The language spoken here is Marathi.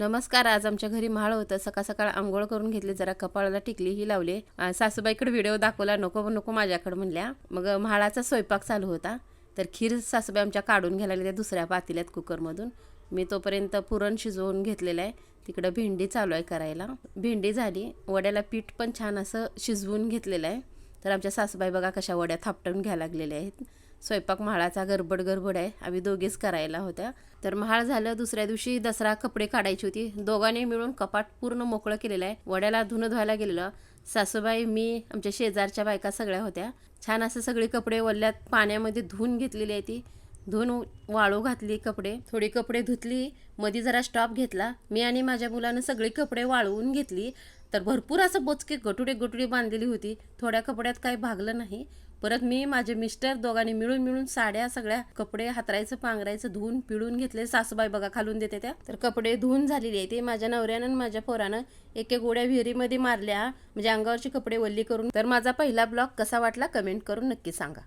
नमस्कार आज आमच्या घरी माळ होतं. सकाळ सकाळ आंघोळ करून घेतली जरा कपाळाला टिकली ही लावली. सासूबाईकडे व्हिडिओ दाखवला नको नको माझ्याकडे म्हणल्या. मग म्हाळाचा स्वयंपाक चालू होता. तर खीर सासूबाई आमच्या काढून घ्यायला त्या दुसऱ्या पातेल्यात कुकरमधून. मी तोपर्यंत पुरण शिजवून घेतलेलं आहे. तिकडं भेंडी चालू आहे करायला. भेंडी झाली. वड्याला पीठ पण छान असं शिजवून घेतलेलं आहे. तर आमच्या सासूबाई बघा कशा वड्या थापटून घ्यायला लागलेल्या आहेत. स्वयंपाक म्हाळाचा गडबड गडबड आहे. आम्ही दोघेच करायला होत्या. तर म्हाळ झालं दुसऱ्या दिवशी दसरा कपडे काढायची होती. दोघांनी मिळून कपाट पूर्ण मोकळं केलेलं आहे. वड्याला धुणं धुवायला गेलेलं. सासूबाई मी आमच्या शेजारच्या बायका सगळ्या होत्या. छान असं सगळे कपडे वल्ल्यात पाण्यामध्ये धुवून घेतलेली आहे ती. धुवून वाळू घातली कपडे. थोडी कपडे धुतली. मध्ये जरा स्टॉप घेतला. मी आणि माझ्या मुलानं सगळी कपडे वाळवून घेतली. तर भरपूर असं बोचके गटुडे गटुडे बांधलेली होती. थोड्या कपड्यात काही भागलं नाही. परत मी माझे मिस्टर दोघांनी मिळून मिळून साड्या सगळ्या कपडे हातरायचं पांघरायचं धुवून पिळून घेतले. सासूबाई बघा खालून देते त्या. तर कपडे धुवून झालेली आहे ते. माझ्या नवऱ्यानं आणि माझ्या पोरानं एक एक गोड्या विहिरीमध्ये मारल्या. म्हणजे अंगावरचे कपडे वल्ली करून. तर माझा पहिला ब्लॉग कसा वाटला कमेंट करून नक्की सांगा.